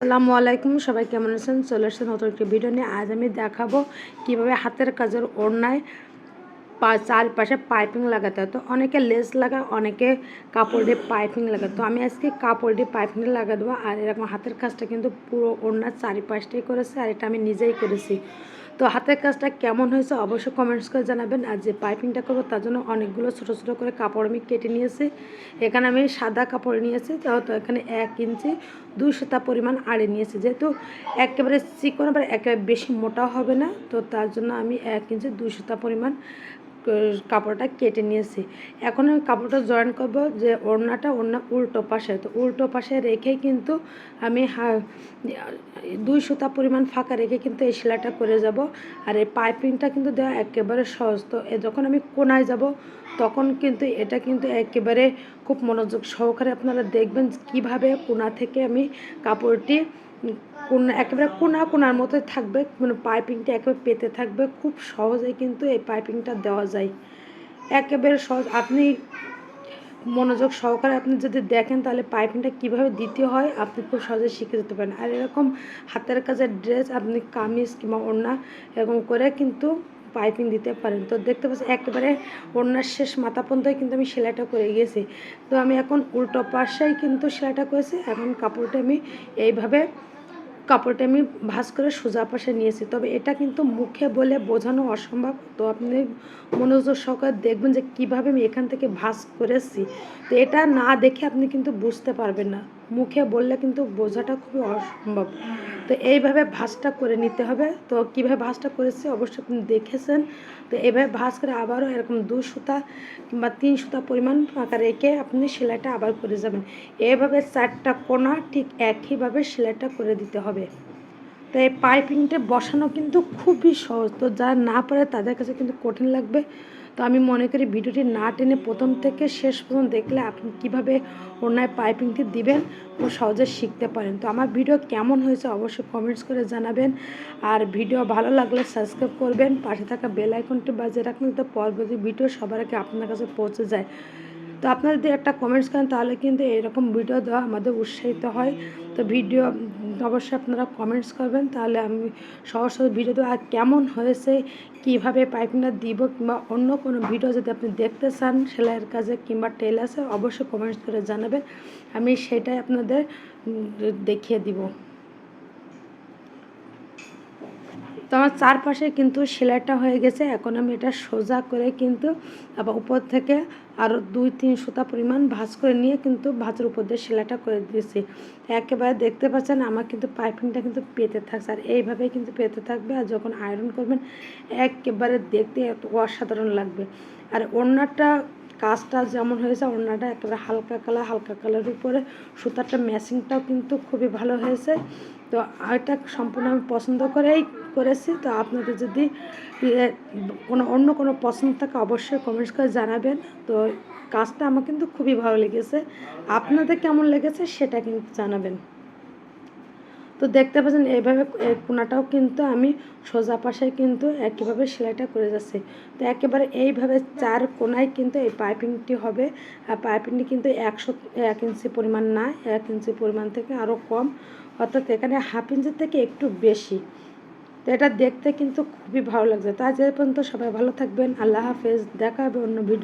আসসালামু আলাইকুম, সবাই কেমন আছেন? চলে আসছে নতুন একটি ভিডিও নিয়ে। আজ আমি দেখাবো কীভাবে হাতের কাজের ওড়নায় চারপাশে পাইপিং লাগাতে হয়। তো অনেকে লেস লাগায়, অনেকে কাপড় দিয়ে পাইপিং লাগায়। তো আমি আজকে কাপড় দিয়ে পাইপিং লাগা দেবো আর এরকম হাতের কাজটা কিন্তু পুরো ওড়নার চারিপাশটাই করেছে, আর এটা আমি নিজেই করেছি। তো হাতের কাজটা কেমন হয়েছে অবশ্যই কমেন্টস করে জানাবেন। আর যে পাইপিংটা করব, তার জন্য অনেকগুলো ছোটো ছোটো করে কাপড় আমি কেটে নিয়েছি। এখানে আমি সাদা কাপড় নিয়েছি তো এখানে এক ইঞ্চি দুই সুতা পরিমাণ আড়ে নিয়েছি। যেহেতু একেবারে চিকন, আবার একেবারে বেশি মোটা হবে না, তো তার জন্য আমি এক ইঞ্চি দুই সুতা পরিমাণ কাপড়টা কেটে নিয়েছি। এখন আমি কাপড়টা জয়েন করব যে ওড়নাটা ওড়না উল্টো পাশে। তো উল্টো পাশে রেখে কিন্তু আমি দুই সুতা পরিমাণ ফাঁকা রেখে কিন্তু এই সেলাইটা করে যাব। আর এই পাইপিংটা কিন্তু দেওয়া একেবারে সহজ। তো যখন আমি কোনায় যাব, তখন কিন্তু এটা কিন্তু একেবারে খুব মনোযোগ সহকারে আপনারা দেখবেন কীভাবে কোনা থেকে আমি কাপড়টি কোন, একেবারে কোনা কোনার মতো থাকবে মানে পাইপিংটা একেবারে পেতে থাকবে, খুব সহজেই কিন্তু এই পাইপিংটা দেওয়া যায়। একেবারে সহজ, আপনি মনোযোগ সহকারে আপনি যদি দেখেন তাহলে পাইপিংটা কীভাবে দিতে হয়, আপনি খুব সহজে শিখে যেতে পারেন। আর এরকম হাতের কাজের ড্রেস আপনি কামিজ কিংবা ওড়না এরকম করে কিন্তু পাইপিং দিতে পারেন। তো দেখতে পাচ্ছি একেবারে ওড়নার শেষ মাথা পর্যন্তই কিন্তু আমি সেলাইটা করে গিয়েছি। তো আমি এখন উল্টো পাশেই কিন্তু সেলাইটা করেছি, এখন কাপড়টা আমি এইভাবে কাপড়টা আমি ভাস করে সোজা পাশে নিয়েছি। তবে এটা কিন্তু মুখে বলে বোঝানো অসম্ভব। তো আপনি মনোযোগ সহকারে দেখবেন যে কীভাবে আমি এখান থেকে ভাস করেছি। তো এটা না দেখে আপনি কিন্তু বুঝতে পারবেন না। মুখে বললে কিন্তু বোঝাটা খুবই অসম্ভব। তো এইভাবে ভাঁজটা করে নিতে হবে। তো কীভাবে ভাঁজটা করেছে অবশ্যই আপনি দেখেছেন। তো এইভাবে ভাঁজ করে আবারও এরকম দু সুতা কিংবা তিন সুতা পরিমাণ ফাঁকা রেখে আপনি সেলাইটা আবার করে যাবেন। এভাবে চারটা কোনা ঠিক একইভাবে সেলাইটা করে দিতে হবে। তো এই পাইপিংটা বসানো কিন্তু খুবই সহজ। তো যারা না পারে তাদের কাছে কিন্তু কঠিন লাগবে। তো আমি মনে করি ভিডিওটি না টেনে প্রথম থেকে শেষ পর্যন্ত দেখলে আপনি কীভাবে ওনায় পাইপিংটি দিবেন ও সহজে শিখতে পারেন। তো আমার ভিডিও কেমন হয়েছে অবশ্যই কমেন্টস করে জানাবেন। আর ভিডিও ভালো লাগলে সাবস্ক্রাইব করবেন। পাশে থাকা বেল আইকনটি বাজিয়ে রাখবেন তো পরবর্তী ভিডিও সবার আগে আপনার কাছে পৌঁছে যায়। তো আপনারা যদি একটা কমেন্টস করেন তাহলে কিন্তু এরকম ভিডিও দেওয়া আমাদের উৎসাহিত হয়। তো ভিডিও অবশ্যই আপনারা কমেন্টস করবেন, তাহলে আমি সহজ সহজ ভিডিও দেবো আর কেমন হয়েছে, কীভাবে পাইপিংটা দিব কিংবা অন্য কোনো ভিডিও যদি আপনি দেখতে চান, সেলাইয়ের কাজে কিংবা টেলার্সে অবশ্যই কমেন্টস করে জানাবেন, আমি সেটাই আপনাদের দেখিয়ে দিব। তো আমার চারপাশে কিন্তু সেলাইটা হয়ে গেছে। এখন আমি এটা সোজা করে কিন্তু আবার উপর থেকে আরও দুই, তিন সুতা পরিমাণ ভাঁজ করে নিয়ে কিন্তু ভাঁজের উপর দিয়ে সেলাইটা করে দিয়েছি। একেবারে দেখতে পাচ্ছেন আমার কিন্তু পাইপিংটা কিন্তু পেতে থাকছে আর এইভাবেই কিন্তু পেতে থাকবে আর যখন আয়রন করবেন একেবারে দেখতে এত অসাধারণ লাগবে। আর ওড়নাটা কাজটা যেমন হয়েছে, ওড়নাটা একেবারে হালকা কালার, হালকা কালারের উপরে সুতারটা ম্যাচিংটাও কিন্তু খুবই ভালো হয়েছে। তো এটা সম্পূর্ণ আমি পছন্দ করেই করেছি, তো আপনাদের যদি কোনো, অন্য কোনো পছন্দ থাকে অবশ্যই কমেন্টস করে জানাবেন। তো কাজটা আমার কিন্তু খুবই ভালো লেগেছে। আপনাদের কেমন লেগেছে সেটা কিন্তু জানাবেন। তো দেখতে পাচ্ছেন এইভাবে কোনাটাও কিন্তু আমি সোজা পাশে কিন্তু একইভাবে সেলাইটা করে যাচ্ছি। তো একেবারে এইভাবে চার কোনায় কিন্তু এই পাইপিংটি হবে। আর পাইপিংটি কিন্তু একশো, এক ইঞ্চি পরিমাণ না, এক ইঞ্চি পরিমাণ থেকে আরও কম। অর্থাৎ এখানে হাফ ইঞ্চির থেকে একটু বেশি। তো এটা দেখতে কিন্তু খুবই ভালো লাগছে। তা যে পর্যন্ত সবাই ভালো থাকবেন। আল্লাহ হাফেজ। দেখা হবে অন্য ভিডিও